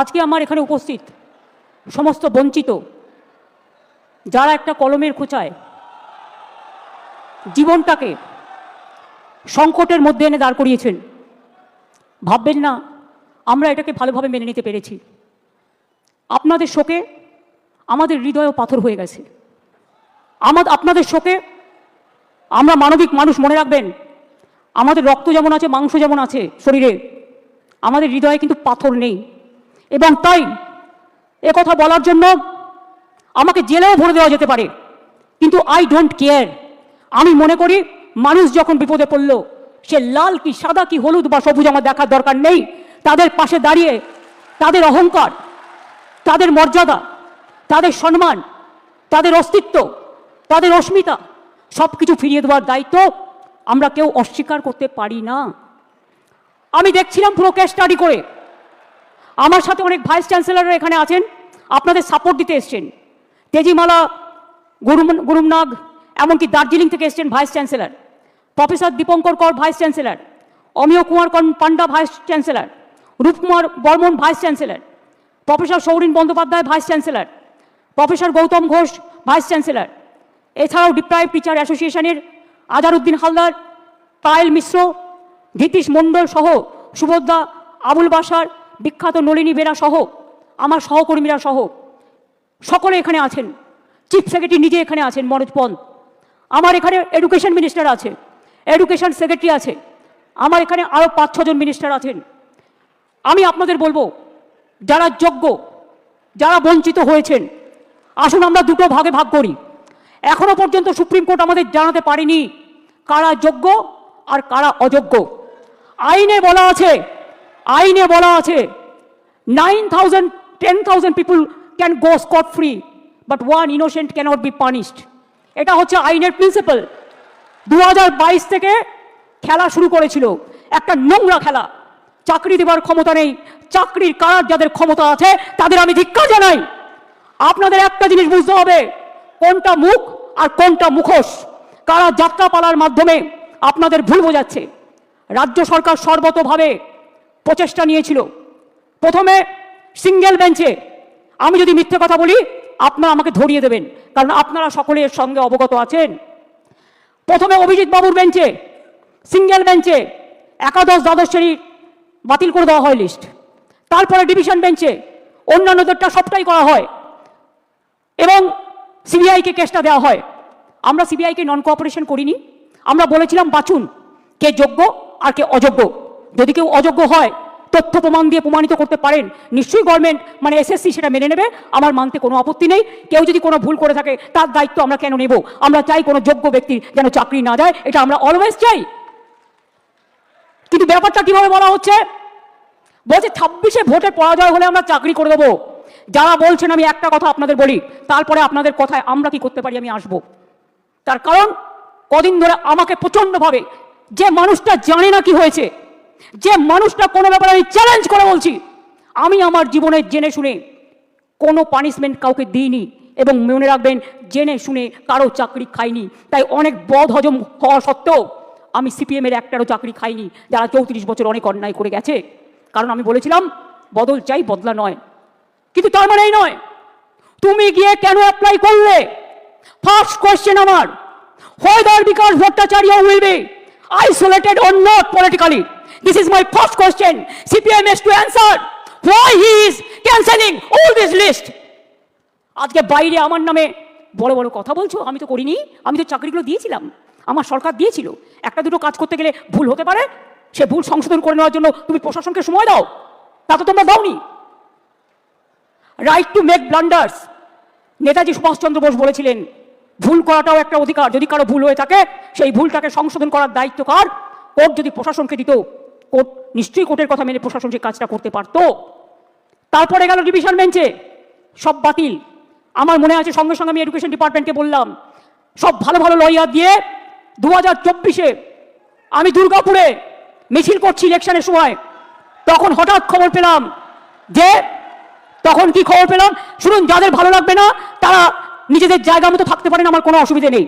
আজকে আমার এখানে উপস্থিত সমস্ত বঞ্চিত, যারা একটা কলমের খোঁচায় জীবনটাকে সংকটের মধ্যে এনে দাঁড় করিয়েছেন, ভাববেন না, আমরা এটাকে ভালোভাবে মেনে নিতে পেরেছি। আপনাদের শোকে আমাদের হৃদয়ও পাথর হয়ে গেছে। আমাদের আপনাদের শোকে আমরা মানবিক মানুষ মনে রাখবেন, আমাদের রক্ত যেমন আছে, মাংস যেমন আছে শরীরে, আমাদের হৃদয়ে কিন্তু পাথর নেই। এবং তাই কথা বলার জন্য আমাকে জেলেও ভরে দেওয়া যেতে পারে। কিন্তু আই ডোন্ট কেয়ার আমি মনে করি, মানুষ যখন বিপদে পড়ল, সে লাল কি, সাদা কি, হলুদ বা সবুজ আমার দেখার দরকার নেই। তাদের পাশে দাঁড়িয়ে, তাদের অহংকার, তাদের মর্যাদা, তাদের সম্মান, তাদের অস্তিত্ব, তাদের অস্মিতা সব কিছু ফিরিয়ে দেওয়ার দায়িত্ব আমরা কেউ অস্বীকার করতে পারি না। আমি দেখছিলাম পুরো স্টাডি করে। আমার সাথে অনেক ভাইস চ্যান্সেলররা এখানে আছেন, আপনাদের সাপোর্ট দিতে এসছেন। তেজিমালা, গুরুম গুরুমনাগ, এমনকি দার্জিলিং থেকে এসছেন vice chancellor professor Dipankar Kar vice chancellor Amiya Kumar Panda vice chancellor Rupkumar Barman vice chancellor professor Saurin Bandyopadhyay vice chancellor professor Gautam Ghosh vice chancellor এছাড়াও ডিপ্রাইভ টিচার অ্যাসোসিয়েশনের আজারউদ্দিন হালদার, পায়েল মিশ্র ধীতিশ মণ্ডল সহ সুভদ্রা আবুল বাসার বিখ্যাত নলিনী বেরা সহ, আমার সহকর্মীরা সহ, সকলে এখানে আছেন। চিফ সেক্রেটারি নিজে এখানে আছেন, মনোজ পন্ত আমার এখানে এডুকেশন মিনিস্টার আছে এডুকেশন সেক্রেটারি আছে। আমার এখানে আরও পাঁচ ছজন মিনিস্টার আছেন। আমি আপনাদের বলব, যারা যোগ্য, যারা বঞ্চিত হয়েছেন, আসুন আমরা দুটো ভাগে ভাগ করি। এখনও পর্যন্ত সুপ্রিম কোর্ট আমাদের জানাতে পারেনি কারা যোগ্য আর কারা অযোগ্য। আইনে বলা আছে আইনে বলা আছে nine thousand ten thousand people can go scot free but one innocent cannot be punished এটা হচ্ছে আইনের প্রিন্সিপাল দু হাজার বাইশ থেকে খেলা শুরু করেছিল, একটা নোংরা খেলা। চাকরি দেবার ক্ষমতা নেই, চাকরির কারার যাদের ক্ষমতা আছে, তাদের আমি ধিক্কার জানাই। আপনাদের একটা জিনিস বুঝতে হবে, কোনটা মুখ আর কোনটা মুখোশ। কারা যাত্রাপালার মাধ্যমে আপনাদের ভুল বোঝাচ্ছে। রাজ্য সরকার সর্বতভাবে প্রচেষ্টা নিয়েছিল। প্রথমে সিঙ্গেল বেঞ্চে আমি যদি মিথ্যে কথা বলি, আপনারা আমাকে ধরিয়ে দেবেন, কারণ আপনারা সকলে এর সঙ্গে অবগত আছেন। প্রথমে অভিজিৎ বাবুর বেঞ্চে সিঙ্গেল বেঞ্চে একাদশ দ্বাদশ শ্রেণির বাতিল করে দেওয়া হয় লিস্ট তারপরে ডিভিশন বেঞ্চে অন্যান্যদেরটা সবটাই করা হয়। এবং সিবিআইকে কেসটা দেওয়া হয়। আমরা সিবিআইকে নন কোঅপারেশন করিনি। আমরা বলেছিলাম, বাঁচুন, কে যোগ্য আর কে অযোগ্য। যদি কেউ অযোগ্য হয়, তথ্য প্রমাণ দিয়ে প্রমাণিত করতে পারেন, নিশ্চয়ই গভর্নমেন্ট মানে এসএসসি সেটা মেনে নেবে। আমার মানতে কোনো আপত্তি নেই। কেউ যদি কোনো ভুল করে থাকে, তার দায়িত্ব আমরা কেন নেব? আমরা চাই কোনো যোগ্য ব্যক্তির যেন চাকরি না যায় এটা আমরা অলওয়েজ চাই। কিন্তু ব্যাপারটা কীভাবে বলা হচ্ছে? বলছে ছাব্বিশে ভোটে পরাজয় হলে আমরা চাকরি করে দেবো। যারা বলছেন, আমি একটা কথা আপনাদের বলি, তারপরে আপনাদের কথায় আমরা কি করতে পারি, আমি আসব। তার কারণ, কদিন ধরে আমাকে প্রচণ্ডভাবে, যে মানুষটা জানে না কি হয়েছে যে মানুষটা কোনো ব্যাপারে আমি চ্যালেঞ্জ করে বলছি, আমি আমার জীবনে জেনে শুনে কোনো পানিশমেন্ট কাউকে দিইনি এবং মনে রাখবেন জেনে শুনে কারও চাকরি খাইনি। তাই অনেক বদ হজম হওয়া সত্ত্বেও আমি সিপিএমের একটারও চাকরি খাইনি, যারা চৌত্রিশ বছর অনেক অন্যায় করে গেছে। কারণ আমি বলেছিলাম, বদল চাই, বদলা নয়। কিন্তু তার মানে এই নয়, তুমি গিয়ে কেন অ্যাপ্লাই করলে? ফার্স্ট কোয়েশ্চেন আমার, whether because Bhattacharya will be isolated on not politically. This is my first question. CPM has to answer. Why he is cancelling all this list. আজকে বাইরে আমার নামে বড় বড় কথা বলছো? আমি তো করিনি। আমি তো চাকরিগুলো দিয়েছিলাম। আমার সরকার দিয়েছিল। একটা দুটো কাজ করতে গেলে ভুল হতে পারে। সে ভুল সংশোধন করে নেওয়ার জন্য তুমি প্রশাসনকে সময় দাও। তা তো তোমরা দাওনি। Right to make blunders Netaji Subhash Chandra Bose বলেছিলেন, ভুল করাটাও একটা অধিকার। যদি কারও ভুল হয়ে থাকে, সেই ভুলটাকে সংশোধন করার দায়িত্ব কার? কোর্ট যদি প্রশাসনকে দিত কোর্ট, নিশ্চয়ই কোর্টের কথা মেনে প্রশাসন সেই কাজটা করতে পারতো। তারপরে গেল ডিভিশন বেঞ্চে সব বাতিল। আমার মনে আছে সঙ্গে সঙ্গে আমি এডুকেশন ডিপার্টমেন্টকে বললাম, সব ভালো ভালো লয়ার দিয়ে দু হাজার চব্বিশে আমি দুর্গাপুরে মিছিল করছি ইলেকশনের সময়। তখন হঠাৎ খবর পেলাম যে, তখন কি খবর পেলাম? শুনুন, যাদের ভালো লাগবে না, তারা নিজেদের জায়গা মতো থাকতে পারেন, আমার কোনো অসুবিধে নেই।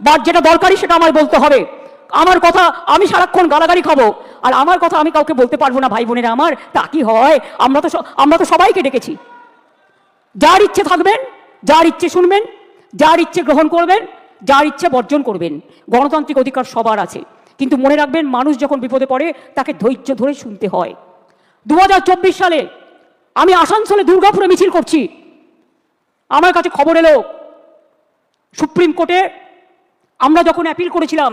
বা যেটা দরকারি সেটা আমায় বলতে হবে। আমার কথা আমি সারাক্ষণ গালাগালি খাব। আর আমার কথা আমি কাউকে বলতে পারব না, ভাই বোনেরা আমার, তা কি হয়? আমরা তো আমরা তো সবাইকে ডেকেছি। যার ইচ্ছে থাকবেন, যার ইচ্ছে শুনবেন, যার ইচ্ছে গ্রহণ করবেন, যার ইচ্ছে বর্জন করবেন, গণতান্ত্রিক অধিকার সবার আছে। কিন্তু মনে রাখবেন, মানুষ যখন বিপদে পড়ে, তাকে ধৈর্য ধরে শুনতে হয়। দু হাজার চব্বিশ সালে আমি আসানসোলে দুর্গাপুরে মিছিল করছি। আমার কাছে খবর এলো, সুপ্রিম কোর্টে আমরা যখন অ্যাপিল করেছিলাম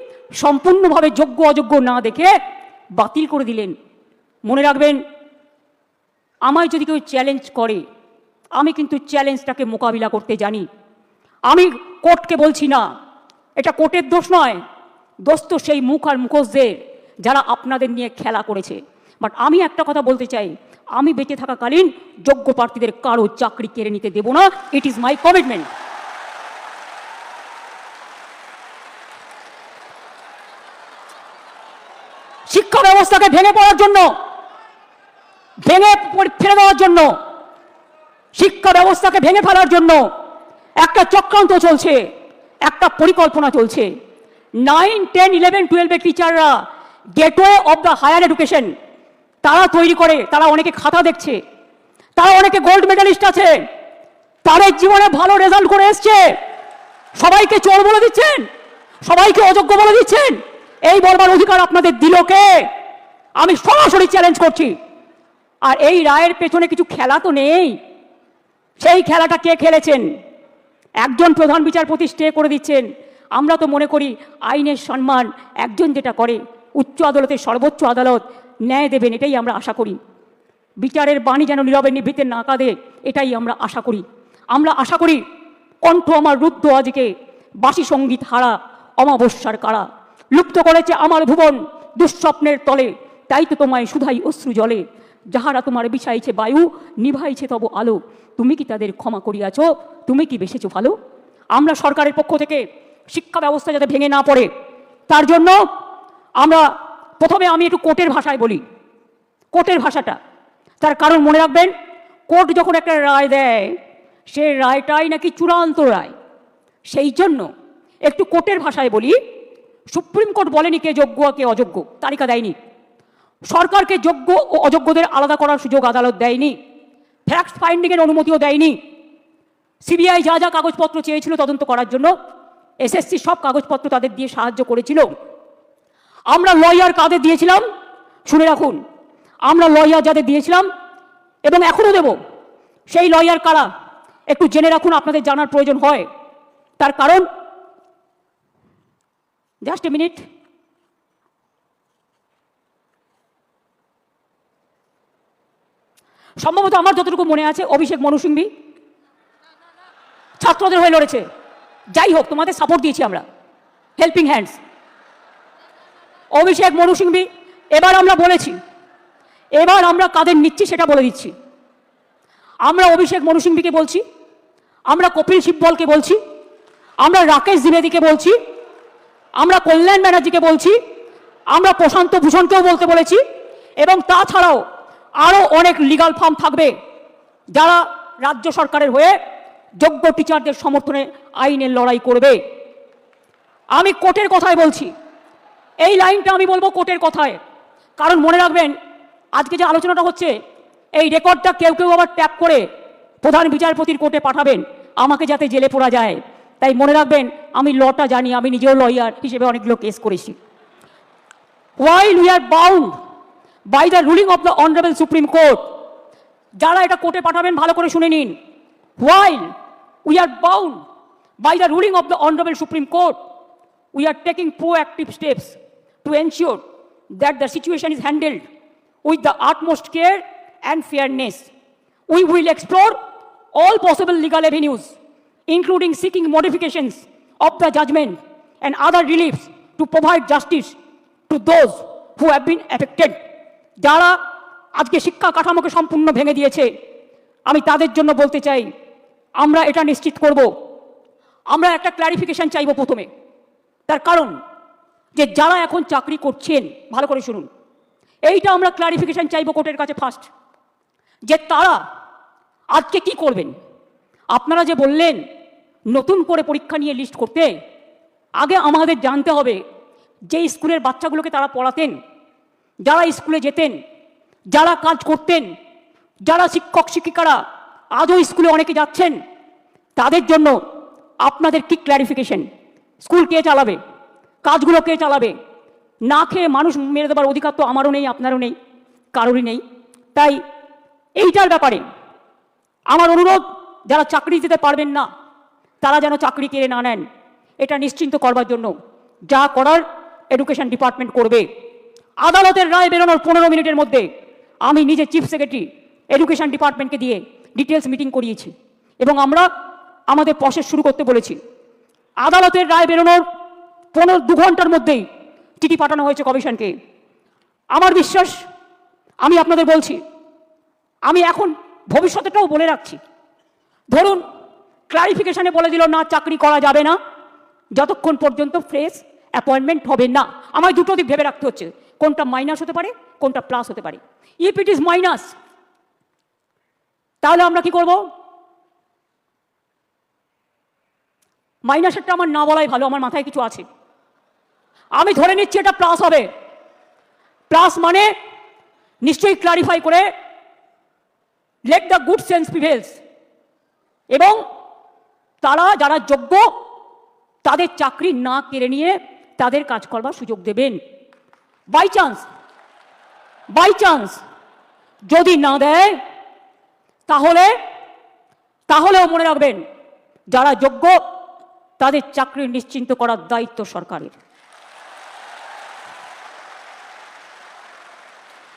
সম্পূর্ণভাবে যোগ্য, অযোগ্য না দেখে বাতিল করে দিলেন। মনে রাখবেন, আমায় যদি কেউ চ্যালেঞ্জ করে, আমি কিন্তু চ্যালেঞ্জটাকে মোকাবিলা করতে জানি। আমি কোর্টকে বলছি না, এটা কোর্টের দোষ নয়। দোষ তো সেই মুখ আর মুখোশদের যারা আপনাদের নিয়ে খেলা করেছে। বাট আমি একটা কথা বলতে চাই, আমি বেঁচে থাকাকালীন যোগ্য প্রার্থীদের কারও চাকরি কেড়ে নিতে দেব না। ইট ইজ মাই কমিটমেন্ট ব্যবস্থাকে ভেঙে পড়ার জন্য, ভেঙে ফেলে দেওয়ার জন্য, শিক্ষা ব্যবস্থাকে ভেঙে ফেলার জন্য একটা চক্রান্ত চলছে, একটা পরিকল্পনা চলছে। নাইন টেন ইলেভেন টুয়েলভের টিচাররা gateway of the higher education তারা তৈরি করে, তারা অনেকে খাতা দেখছে, তারা অনেকে গোল্ড মেডালিস্ট আছে, তাদের জীবনে ভালো রেজাল্ট করে এসছে। সবাইকে চোর বলে দিচ্ছেন, সবাইকে অযোগ্য বলে দিচ্ছেন। এই বলবার অধিকার আপনাদের দিল কে? আমি সরাসরি চ্যালেঞ্জ করছি। আর এই রায়ের পেছনে কিছু খেলা তো নেই। সেই খেলাটা কে খেলেছেন? একজন প্রধান বিচারপতি স্টে করে দিচ্ছেন। আমরা তো মনে করি আইনের সম্মান একজন যেটা করে, উচ্চ আদালতের সর্বোচ্চ আদালত ন্যায় দেবেন, এটাই আমরা আশা করি। বিচারের বাণী যেন নীরবে নিভৃতে না কাঁদে, এটাই আমরা আশা করি। আমরা আশা করি কণ্ঠ আমার রুদ্ধ আজকে বাসি সংগীত হারা অমাবস্যার কারা। লুপ্ত করেছে আমার ভুবন দুঃস্বপ্নের তলে তাই তো তোমায় শুধাই অশ্রু জলে। যাহারা তোমার বিছাইছে বায়ু, নিভাইছে তব আলো। তুমি কি তাদের ক্ষমা করিয়াছ? তুমি কি বেসেছো ভালো? আমরা সরকারের পক্ষ থেকে শিক্ষা ব্যবস্থা যাতে ভেঙে না পড়ে, তার জন্য আমরা প্রথমে আমি একটু কোর্টের ভাষায় বলি। কোর্টের ভাষাটা, তার কারণ মনে রাখবেন, কোর্ট যখন একটা রায় দেয়, সে রায়টাই নাকি চূড়ান্ত রায়। সেই জন্য একটু কোর্টের ভাষায় বলি, সুপ্রিম কোর্ট বলেনি কে যোগ্য কে অযোগ্য, তালিকা দেয়নি। সরকারকে যোগ্য ও অযোগ্যদের আলাদা করার সুযোগ আদালত দেয়নি। ফ্যাক্ট ফাইন্ডিংয়ের অনুমতিও দেয়নি। সিবিআই যা যা কাগজপত্র চেয়েছিল তদন্ত করার জন্য এসএসসি সব কাগজপত্র তাদের দিয়ে সাহায্য করেছিল। আমরা লয়ার কাদের দিয়েছিলাম? শুনে রাখুন, আমরা লয়ার যাদের দিয়েছিলাম এবং এখনও দেব, সেই লয়ার কারা? একটু জেনে রাখুন, আপনাদের জানার প্রয়োজন হয়। তার কারণ? Just a minute. সম্ভবত আমার যতটুকু মনে আছে, অভিষেক মনু সিংভি ছাত্রদের হয়ে লড়েছে। যাই হোক, তোমাদের সাপোর্ট দিয়েছি আমরা। হেল্পিং হ্যান্ডস অভিষেক মনু সিংভি এবার আমরা বলেছি, এবার আমরা কাদের নিচ্ছি সেটা বলে দিচ্ছি। আমরা অভিষেক মনুসিংভিকে বলছি, আমরা কপিল সিব্বলকে বলছি, আমরা রাকেশ দ্বিবেদীকে বলছি, আমরা কল্যাণ ব্যানার্জিকে বলছি, আমরা প্রশান্ত ভূষণকেও বলতে বলেছি, এবং তাছাড়াও আরও অনেক লিগাল ফার্ম থাকবে যারা রাজ্য সরকারের হয়ে যোগ্য টিচারদের সমর্থনে আইনের লড়াই করবে। আমি কোর্টের কথায় বলছি। এই লাইনটা আমি বলব কোর্টের কথায়। কারণ মনে রাখবেন, আজকে যে আলোচনাটা হচ্ছে, এই রেকর্ডটা কেউ কেউ আবার ট্যাপ করে প্রধান বিচারপতির কোর্টে পাঠাবেন, আমাকে যাতে জেলে পড়া যায়। তাই মনে রাখবেন, আমি লটা জানি, আমি নিজেও লয়ার হিসেবে অনেকগুলো কেস করেছি। While we are bound by the ruling of the honorable supreme court যারা এটা কোর্টে পাঠাবেন ভালো করে শুনে নিন while we are bound by the ruling of the honorable supreme court we are taking proactive steps to ensure that the situation is handled with the utmost care and fairness we will explore all possible legal avenues including seeking modifications of the judgment and other reliefs to provide justice to those who have been affected যারা আজকে শিক্ষা কাঠামোকে সম্পূর্ণ ভেঙে দিয়েছে, আমি তাদের জন্য বলতে চাই, আমরা এটা নিশ্চিত করব। আমরা একটা ক্লারিফিকেশন চাইব প্রথমে। তার কারণ যে যারা এখন চাকরি করছেন, ভালো করে শুনুন। এইটা আমরা ক্লারিফিকেশন চাইব কোর্টের কাছে ফার্স্ট যে তারা আজকে কি করবেন? আপনারা যে বললেন, নতুন করে পরীক্ষা নিয়ে লিস্ট করতে, আগে আমাদের জানতে হবে যে স্কুলের বাচ্চাগুলোকে তারা পড়াতেন যারা স্কুলে যেতেন, যারা কাজ করতেন, যারা শিক্ষক, শিক্ষিকারা আজও স্কুলে অনেকে যাচ্ছেন, তাদের জন্য আপনাদের কি ক্ল্যারিফিকেশন স্কুল কে চালাবে? কাজগুলো কে চালাবে? না খেয়ে মানুষ মেরে দেবার অধিকার তো আমারও নেই, আপনারও নেই, কারোরই নেই। তাই এইটার ব্যাপারে আমার অনুরোধ, যারা চাকরি দিতে পারবেন না, তারা যেন চাকরি কেড়ে না নেন, এটা নিশ্চিন্ত করবার জন্য যা করার এডুকেশন ডিপার্টমেন্ট করবে। আদালতের রায় বেরোনোর পনেরো মিনিটের মধ্যে আমি নিজে চিফ সেক্রেটারি এডুকেশন ডিপার্টমেন্টকে দিয়ে ডিটেলস মিটিং করিয়েছি। এবং আমরা আমাদের প্রসেস শুরু করতে বলেছি। আদালতের রায় বেরোনোর পনেরো, দু ঘণ্টার মধ্যেই চিঠি পাঠানো হয়েছে কমিশনকে। আমার বিশ্বাস, আমি আপনাদের বলছি, আমি এখন ভবিষ্যতেটাও বলে রাখছি। ধরুন ক্লারিফিকেশনে বলে দিল, না, চাকরি করা যাবে না। যতক্ষণ পর্যন্ত ফ্রেশ অ্যাপয়েন্টমেন্ট হবে না। আমায় দুটো দিক ভেবে রাখতে হচ্ছে। কোনটা মাইনাস হতে পারে, কোনটা প্লাস হতে পারে। ইফ ইট ইজ মাইনাস তাহলে আমরা কি করব? মাইনাসেরটা আমার না বলাই ভালো, আমার মাথায় কিছু আছে। আমি ধরে নিচ্ছি এটা প্লাস হবে। প্লাস মানে নিশ্চয়ই ক্লারিফাই করে let the good sense prevails এবং তারা যারা যোগ্য, তাদের চাকরি না কেড়ে নিয়ে তাদের কাজ করবার সুযোগ দেবেন। বাই চান্স বাই চান্স যদি না দেয়, তাহলে, তাহলেও মনে রাখবেন, যারা যোগ্য, তাদের চাকরি নিশ্চিন্ত করার দায়িত্ব সরকারের।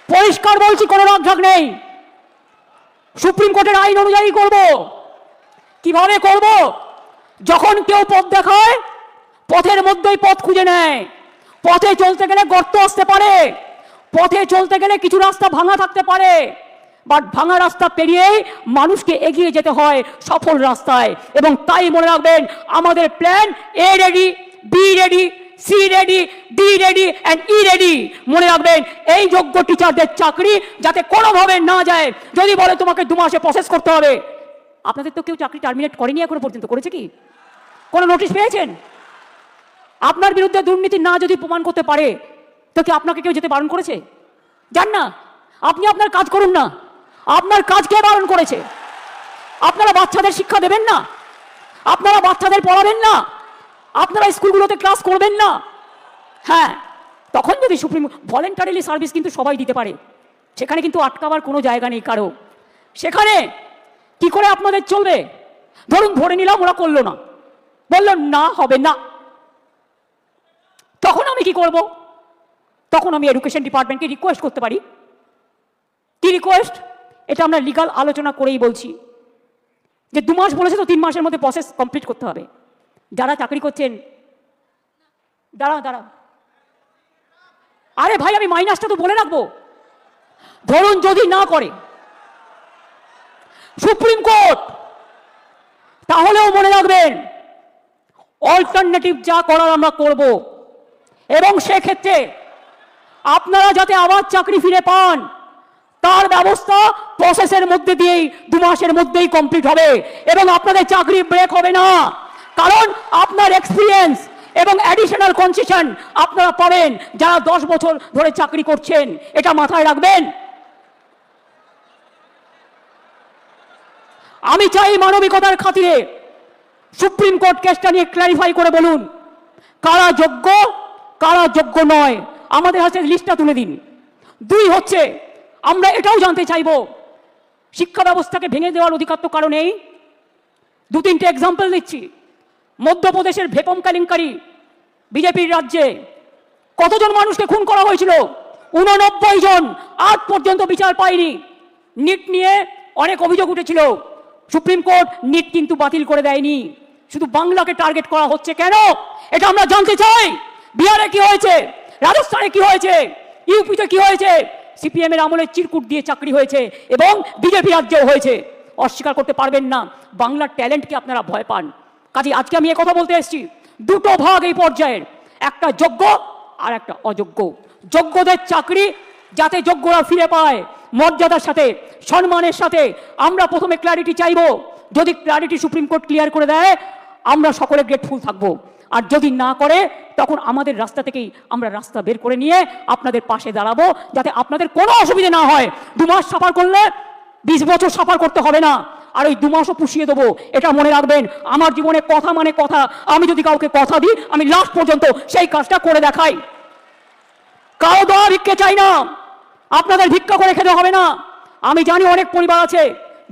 পরিষ্কার বলছি, কোনো রাগঢাক নেই। সুপ্রিম কোর্টের আইন অনুযায়ী করব। কীভাবে করব? যখন কেউ পথ দেখায়, পথের মধ্যেই পথ খুঁজে নেয়। পথে চলতে গেলে গর্ত আসতে পারে। পথে চলতে গেলে কিছু রাস্তা ভাঙা থাকতে পারে। বাট ভাঙা রাস্তা পেরিয়েই মানুষকে এগিয়ে যেতে হয় সফল রাস্তায়। এবং তাই মনে রাখবেন, আমাদের plan A ready B ready C ready D ready and E ready মনে রাখবেন, এই যোগ্য টিচারদের চাকরি যাতে কোনোভাবে না যায়। যদি বলে তোমাকে দু মাসে প্রসেস করতে হবে। আপনাদের তো কেউ চাকরি টার্মিনেট করেনি এখনও পর্যন্ত, করেছে কি? কোনো নোটিশ পেয়েছেন? আপনার বিরুদ্ধে দুর্নীতি না যদি প্রমাণ করতে পারে, তো কি আপনাকে কেউ যেতে বারণ করেছে? যান না, আপনি আপনার কাজ করুন না। আপনার কাজ কে বারণ করেছে? আপনারা বাচ্চাদের শিক্ষা দেবেন না? আপনারা বাচ্চাদের পড়াবেন না? আপনারা স্কুলগুলোতে ক্লাস করবেন না? হ্যাঁ তখন যদি সুপ্রিম ভলেন্টারিলি সার্ভিস কিন্তু সবাই দিতে পারে। সেখানে কিন্তু আটকাবার কোনো জায়গা নেই কারও। সেখানে কি করে আপনাদের চলবে? ধরুন, ধরে নিলাম ওরা করল না। বলল, না, হবে না। তখন আমি কি করব? তখন আমি এডুকেশন ডিপার্টমেন্টকে রিকোয়েস্ট করতে পারি। কি রিকোয়েস্ট এটা আমরা লিগাল আলোচনা করেই বলছি। যে দু মাস বলেছে তো তিন মাসের মধ্যে প্রসেস কমপ্লিট করতে হবে। যারা চাকরি করছেন দাঁড়া দাঁড়া আরে ভাই, আমি মাইনাসটা তো বলে রাখব। ধরুন যদি না করে, সুপ্রিম কোর্ট, তাহলেও মনে রাখবেন অল্টারনেটিভ যা করার আমরা করব। এবং সেক্ষেত্রে আপনারা যাতে আবার চাকরি ফিরে পান, তার ব্যবস্থা প্রসেসের মধ্যে দিয়েই, দু মাসের মধ্যেই কমপ্লিট হবে এবং আপনাদের চাকরি ব্রেক হবে না। কারণ আপনার এক্সপিরিয়েন্স এবং অ্যাডিশনাল কনসেশন আপনারা পাবেন যারা দশ বছর ধরে চাকরি করছেন। এটা মাথায় রাখবেন। আমি চাই মানবিকতার খাতিরে সুপ্রিম কোর্ট কেসটা নিয়ে ক্ল্যারিফাই করে বলুন। কারা যোগ্য কারা যোগ্য নয়। আমাদের হাতে লিস্টটা তুলে দিন। দুই হচ্ছে, আমরা এটাও জানতে চাইব, শিক্ষা ব্যবস্থাকে ভেঙে দেওয়ার অধিকার তো কারও দু তিনটে এক্সাম্পল দিচ্ছি। মধ্যপ্রদেশের ভেপম কেলেঙ্কারি বিজেপির রাজ্যে কতজন মানুষকে খুন করা হয়েছিল? উননব্বই জন। আজ পর্যন্ত বিচার পায়নি নিট নিয়ে অনেক অভিযোগ উঠেছিল। সুপ্রিম কোর্ট নিট কিন্তু বাতিল করে দেয়নি। শুধু বাংলাকে টার্গেট করা হচ্ছে কেন? এটা আমরা জানতে চাই। বিহারে কি হয়েছে? রাজস্থানে কি হয়েছে? ইউপিতে কি হয়েছে? সিপিএম এর আমলে চিরকুট দিয়ে চাকরি হয়েছে এবং বিজেপি রাজ্যেও হয়েছে। অস্বীকার করতে পারবেন না। বাংলার ট্যালেন্টকে আপনারা ভয় পান। কাজে আজকে আমি কথা বলতে এসেছি। দুটো ভাগ এই পর্যায়ের। একটা যোগ্য আর একটা অযোগ্য। যোগ্যদের চাকরি যাতে যোগ্যরা ফিরে পায় মর্যাদার সাথে, সম্মানের সাথে। আমরা প্রথমে ক্ল্যারিটি চাইব। যদি ক্ল্যারিটি সুপ্রিম কোর্ট ক্লিয়ার করে দেয়, আমরা সকলে গ্রেটফুল থাকব। আর যদি না করে, তখন আমাদের রাস্তা থেকেই আমরা রাস্তা বের করে নিয়ে আপনাদের পাশে দাঁড়াবো, যাতে আপনাদের কোনো অসুবিধে না হয়। দু মাস সাফার করলে বিশ বছর সাফার করতে হবে না। আর ওই দু মাসও পুষিয়ে দেবো, এটা মনে রাখবেন। আমার জীবনে কথা মানে কথা। আমি যদি কাউকে কথা দিই, আমি লাস্ট পর্যন্ত সেই কাজটা করে দেখাই। কারও দেওয়া ভিক্ষে চাই না। আপনাদের ভিক্ষা করে খেতে হবে না। আমি জানি অনেক পরিবার আছে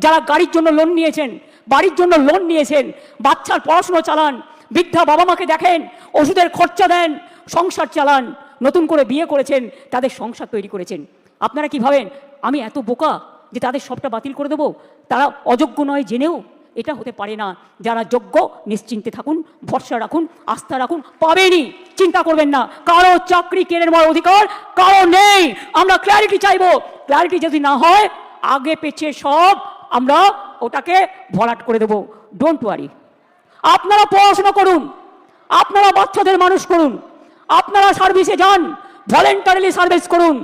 যারা গাড়ির জন্য লোন নিয়েছেন, বাড়ির জন্য লোন নিয়েছেন, বাচ্চার পড়াশুনো চালান বৃদ্ধা বাবা মাকে দেখেন, ওষুধের খরচা দেন, সংসার চালান, নতুন করে বিয়ে করেছেন, তাদের সংসার তৈরি করেছেন। আপনারা কি ভাবেন, আমি এত বোকা যে তাদের সবটা বাতিল করে দেবো? তারা অযোগ্য নয় জেনেও এটা হতে পারে না। যারা যোগ্য, নিশ্চিন্তে থাকুন, ভরসা রাখুন, আস্থা রাখুন পাবেনি চিন্তা করবেন না, কারও চাকরি কেড়ে নেওয়ার অধিকার কারও নেই। আমরা ক্ল্যারিটি চাইব। ক্ল্যারিটি যদি না হয়, আগে পেছে সব আমরা ওটাকে ভরাট করে দেবো। ডোন্ট ওয়ারি আপনারা পড়াশোনা করুন, আপনারা বাচ্চাদের মানুষ করুন, আপনারা সার্ভিসে যান ভলেন্টারিলি সার্ভিস করুন।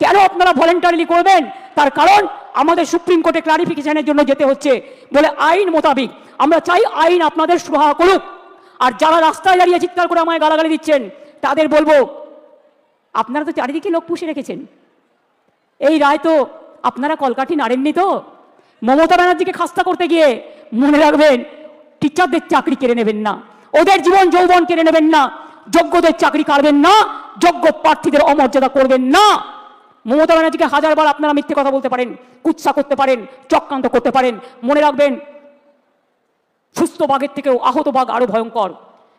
কেন আপনারা ভলেন্টারিলি করবেন? তার কারণ আমাদের সুপ্রিম কোর্টে ক্লারিফিকেশনের জন্য যেতে হচ্ছে বলে আইন মোতাবিক। আমরা চাই আইন আপনাদের সুরাহা করুক। আর যারা রাস্তায় দাঁড়িয়ে চিৎকার করে আমায় গালাগালি দিচ্ছেন, তাদের বলব, আপনারা তো চারিদিকে লোক পুষে রেখেছেন। এই রায় তো আপনারা কলকাঠি নাড়েননি তো? মমতা ব্যানার্জিকে খাস্তা করতে গিয়ে মনে রাখবেন টিচারদের চাকরি কেড়ে নেবেন না, ওদের জীবন যৌবন কেড়ে নেবেন না, যোগ্যদের চাকরি কাড়বেন না, যোগ্য প্রার্থীদের অমর্যাদা করবেন না। মমতা ব্যানার্জিকে হাজারবার আপনারা মিথ্যে কথা বলতে পারেন, কুৎসা করতে পারেন, চক্রান্ত করতে পারেন। মনে রাখবেন, সুস্থ বাঘের থেকেও আহত বাঘ আরও ভয়ঙ্কর।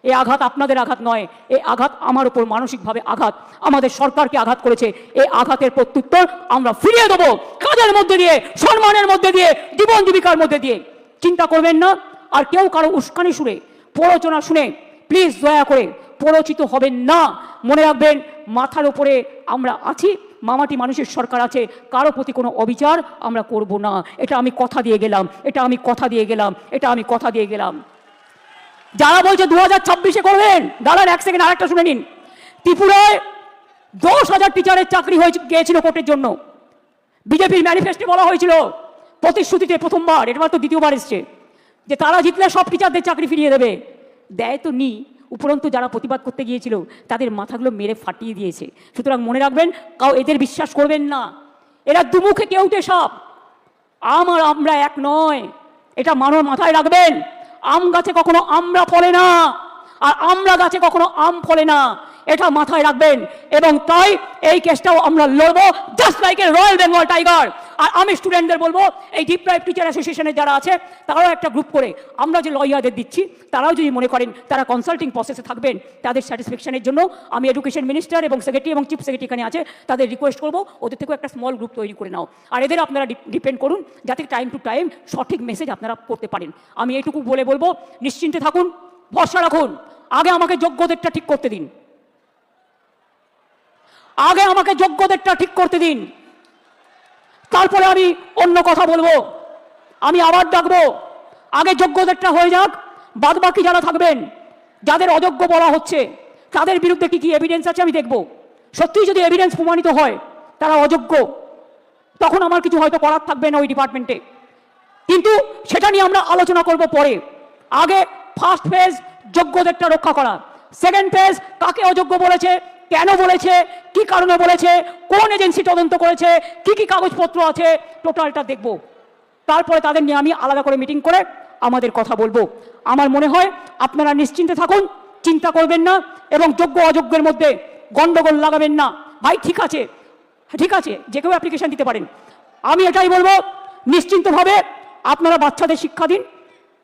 এই আঘাত আপনাদের আঘাত নয় এই আঘাত আমার উপর মানসিকভাবে আঘাত। আমাদের সরকারকে আঘাত করেছে এই আঘাতের প্রত্যুত্তর আমরা ফিরিয়ে দেবো। কাজের মধ্যে দিয়ে, সম্মানের মধ্যে দিয়ে, জীবন জীবিকার মধ্যে দিয়ে। চিন্তা করবেন না আর কেউ কারও উস্কানি শুনে, প্ররোচনা শুনে প্লিজ দয়া করে প্ররোচিত হবেন না। মনে রাখবেন, মাথার উপরে আমরা আছি, মামাটি মানুষের সরকার আছে, কারও প্রতি কোনো অবিচার আমরা করব না। এটা আমি কথা দিয়ে গেলাম, এটা আমি কথা দিয়ে গেলাম, এটা আমি কথা দিয়ে গেলাম। যারা বলছে দু হাজার ছাব্বিশে করবেন, দাঁড়ান এক সেকেন্ড আরেকটা শুনে নিন। ত্রিপুরায় দশ হাজার টিচারের চাকরি হয়েছে, গিয়েছিল কোর্টের জন্য। বিজেপির ম্যানিফেস্টো বলা হয়েছিল, প্রতিশ্রুতিতে প্রথমবার, এবার তো দ্বিতীয়বার এসছে। যে তারা জিতলে সব টিচারদের চাকরি ফিরিয়ে দেবে। দেয় তো নি, উপরন্তু যারা প্রতিবাদ করতে গিয়েছিল, তাদের মাথাগুলো মেরে ফাটিয়ে দিয়েছে। সুতরাং মনে রাখবেন, কাউ এদের বিশ্বাস করবেন না। এরা দুমুখে কেউ কেউটে সব? আম আর আমরা এক নয়। এটা মানুষ মাথায় রাখবেন। আম গাছে কখনো আমরা ফলে না, আর আমরা গাছে কখনো আম ফলে না। এটা মাথায় রাখবেন। এবং তাই এই কেসটাও আমরা লড়বো just like a royal Bengal tiger আর আমি স্টুডেন্টদের বলব, এই ডিপ প্রাইভ টিচার অ্যাসোসিয়েশনের যারা আছে, তারাও একটা গ্রুপ করে, আমরা যে লয়ারদের দিচ্ছি, তারাও যদি মনে করেন তারা কনসাল্টিং প্রসেসে থাকবেন, তাদের স্যাটিসফ্যাকশনের জন্য আমি এডুকেশন মিনিস্টার এবং সেক্রেটারি এবং চিফ সেক্রেটারি এখানে আছে, তাদের রিকোয়েস্ট করব, ওদের থেকেও একটা স্মল গ্রুপ তৈরি করে নাও। আর এদের আপনারা ডিপেন্ড করুন, যাতে টাইম টু টাইম সঠিক মেসেজ আপনারা করতে পারেন। আমি এইটুকু বলে বলব, নিশ্চিন্তে থাকুন, ভরসা রাখুন, আগে আমাকে যোগ্যদেরটা ঠিক করতে দিন। আগে আমাকে যোগ্যদেরটা ঠিক করতে দিন। তারপরে আমি অন্য কথা বলব। আমি আবার ডাকবো আগে যোগ্যদেরটা হয়ে যাক বাদ বাকি যারা থাকবেন, যাদের অযোগ্য বলা হচ্ছে, তাদের বিরুদ্ধে কি কি এভিডেন্স আছে আমি দেখব। সত্যিই যদি এভিডেন্স প্রমাণিত হয়, তারা অযোগ্য, তখন আমার কিছু হয়তো করার থাকবে না ওই ডিপার্টমেন্টে কিন্তু সেটা নিয়ে আমরা আলোচনা করব পরে। আগে ফার্স্ট ফেজ যোগ্যদেরটা রক্ষা করা। সেকেন্ড ফেজ কাকে অযোগ্য বলেছে কেন বলেছে? কি কারণে বলেছে? কোন এজেন্সি তদন্ত করেছে? কি কি কাগজপত্র আছে? টোটালটা দেখব। তারপরে তাদের নিয়ে আমি আলাদা করে মিটিং করে আমাদের কথা বলব। আমার মনে হয় আপনারা নিশ্চিন্তে থাকুন, চিন্তা করবেন না এবং যোগ্য অযোগ্যের মধ্যে গন্ডগোল লাগাবেন না। ভাই, ঠিক আছে। ঠিক আছে, যে কেউ অ্যাপ্লিকেশন দিতে পারেন। আমি এটাই বলব, নিশ্চিন্তভাবে আপনারা বাচ্চাদের শিক্ষা দিন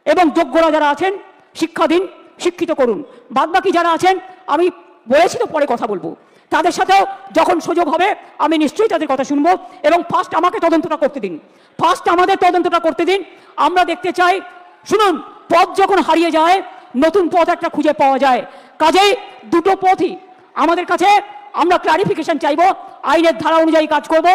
এবং যোগ্যরা যারা আছেন, শিক্ষা দিন, শিক্ষিত করুন। বাদবাকি যারা আছেন, আমি বলেছি তো পরে কথা বলব। তাদের সাথেও যখন সুযোগ হবে, আমি নিশ্চয়ই তাদের কথা শুনব এবং ফার্স্ট আমাকে তদন্তটা করতে দিন। ফার্স্ট আমাদের তদন্তটা করতে দিন। আমরা দেখতে চাই, শুনুন, পথ যখন হারিয়ে যায়, নতুন পথ একটা খুঁজে পাওয়া যায়। কাজেই দুটো পথই আমাদের কাছে আমরা ক্লারিফিকেশন চাইব, আইনের ধারা অনুযায়ী কাজ করব,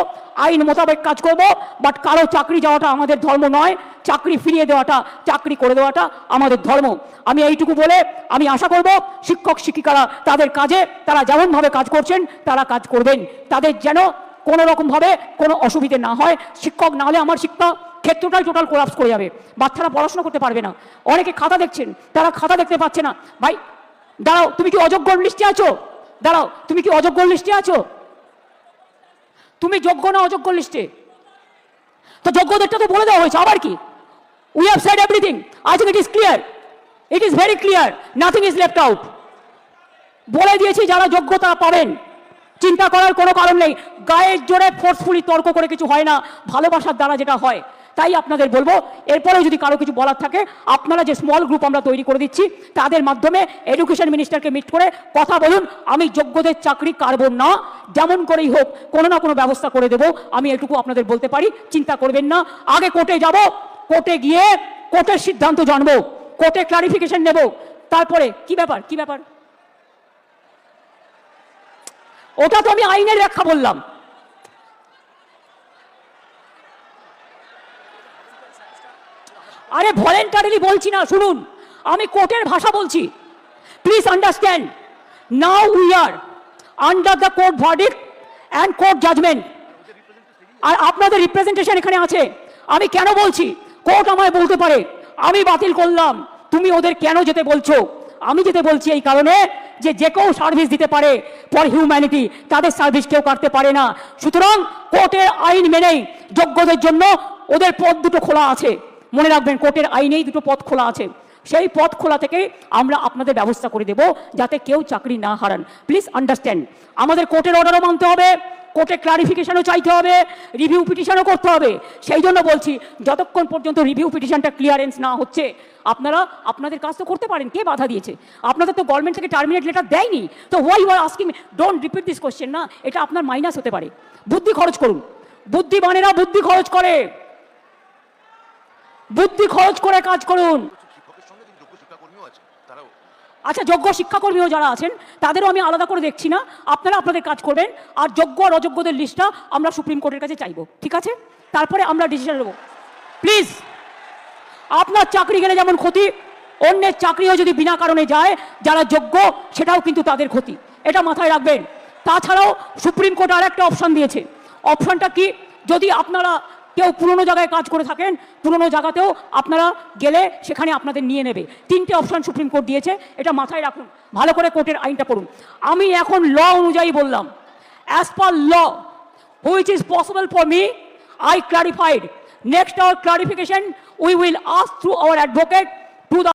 আইন মোতাবেক কাজ করব বাট কারও চাকরি যাওয়াটা আমাদের ধর্ম নয়, চাকরি ফিরিয়ে দেওয়াটা, চাকরি করে দেওয়াটা আমাদের ধর্ম। আমি এইটুকু বলে আমি আশা করব শিক্ষক শিক্ষিকারা তাদের কাজে, তারা যেমনভাবে কাজ করছেন, তারা কাজ করবেন। তাদের যেন কোনো রকমভাবে কোনো অসুবিধে না হয়। শিক্ষক না হলে আমার শিক্ষা ক্ষেত্রটাই টোটাল কোলাপস করে যাবে। বাচ্চারা পড়াশোনা করতে পারবে না। অনেকে খাতা দেখছেন, তারা খাতা দেখতে পাচ্ছে না। ভাই, দাঁড়াও, তুমি কি অযোগ্য লিস্টে আছো? দাঁড়াও, তুমি কি অযোগ্য লিস্টে আছো? তুমি যোগ্য না অযোগ্য লিস্টে? তো যোগ্যদেরটা তো বলে দেওয়া হয়েছে, আবার কি? We have said everything I think it is clear it is very clear nothing is left out বলে দিয়েছি, যারা যোগ্য তারা পাবেন, চিন্তা করার কোনো কারণ নেই। গায়ের জোরে ফোর্সফুলি তর্ক করে কিছু হয় না। ভালোবাসার দ্বারা যেটা হয় তাই আপনাদের বলব, এরপরেও যদি কারও কিছু বলার থাকে, আপনারা যে স্মল গ্রুপ আমরা তৈরি করে দিচ্ছি, তাদের মাধ্যমে এডুকেশন মিনিস্টারকে মিট করে কথা বলুন, আমি যোগ্যদের চাকরি কারব না, যেমন করেই হোক, কোনো না কোনো ব্যবস্থা করে দেবো, আমি এটুকু আপনাদের বলতে পারি, চিন্তা করবেন না। আগে কোর্টে যাব, কোর্টে গিয়ে কোর্টের সিদ্ধান্ত জানব, কোর্টে ক্লারিফিকেশন নেব। তারপরে, কি ব্যাপার কি ব্যাপার? ওটা তো আমি আইনের ব্যাখ্যা বললাম। আরে ভলেন্টারিলি বলছি না, শুনুন। আমি কোর্টের ভাষা বলছি। Please understand now we are under the court verdict and court judgement আর আপনাদের রিপ্রেজেন্টেশন এখানে আছে। আমি কেন বলছি? কোর্ট আমায় বলতে পারে। আমি বাতিল করলাম। তুমি ওদের কেন যেতে বলছো? আমি যেতে বলছি এই কারণে যে যে কেউ সার্ভিস দিতে পারে ফর হিউম্যানিটি তাদের সার্ভিস কেউ কাটতে পারে না। সুতরাং কোর্টের আইন মেনেই যোগ্যদের জন্য ওদের পথ দুটো খোলা আছে। মনে রাখবেন, কোর্টের আইনেই দুটো পথ খোলা আছে। সেই পথ খোলা থেকে আমরা আপনাদের ব্যবস্থা করে দেব, যাতে কেউ চাকরি না হারান। প্লিজ আন্ডারস্ট্যান্ড আমাদের কোর্টের অর্ডারও মানতে হবে কোর্টে ক্লারিফিকেশনও চাইতে হবে রিভিউ পিটিশনও করতে হবে। সেই জন্য বলছি, যতক্ষণ পর্যন্ত রিভিউ পিটিশনটা ক্লিয়ারেন্স না হচ্ছে, আপনারা, আপনাদের কাজ তো করতে পারেন, কে বাধা দিয়েছে? আপনাদের তো গভর্নমেন্ট থেকে টার্মিনেট লেটার দেয়নি। তো why are asking don't repeat this question না, এটা আপনার মাইনাস হতে পারে। বুদ্ধি খরচ করুন। বুদ্ধিমানেরা বুদ্ধি খরচ করে। বুদ্ধি খরচ করে কাজ করুন। আচ্ছা যোগ্য শিক্ষাকর্মীও যারা আছেন, তাদেরও আমি আলাদা করে দেখছি না। আপনারা আপনাদের কাজ করবেন, আর যোগ্য আর অযোগ্যদের লিস্টটা আমরা সুপ্রিম কোর্টের কাছে চাইব, ঠিক আছে? তারপরে আমরা ডিসিশন নেব। প্লিজ আপনার চাকরি গেলে যেমন ক্ষতি, অন্যের চাকরিও যদি বিনা কারণে যায়, যারা যোগ্য, সেটাও কিন্তু তাদের ক্ষতি। এটা মাথায় রাখবেন। তাছাড়াও সুপ্রিম কোর্ট আর একটা অপশন দিয়েছে অপশানটা কি? যদি আপনারা কেউ পুরনো জায়গায় কাজ করে থাকেন, পুরনো জায়গাতেও আপনারা গেলে সেখানে আপনাদের নিয়ে নেবে। তিনটে অপশান সুপ্রিম কোর্ট দিয়েছে, এটা মাথায় রাখুন, ভালো করে কোর্টের আইনটা পড়ুন। আমি এখন ল অনুযায়ী বললাম as per law which is possible for me I clarified next our clarification we will us through our advocate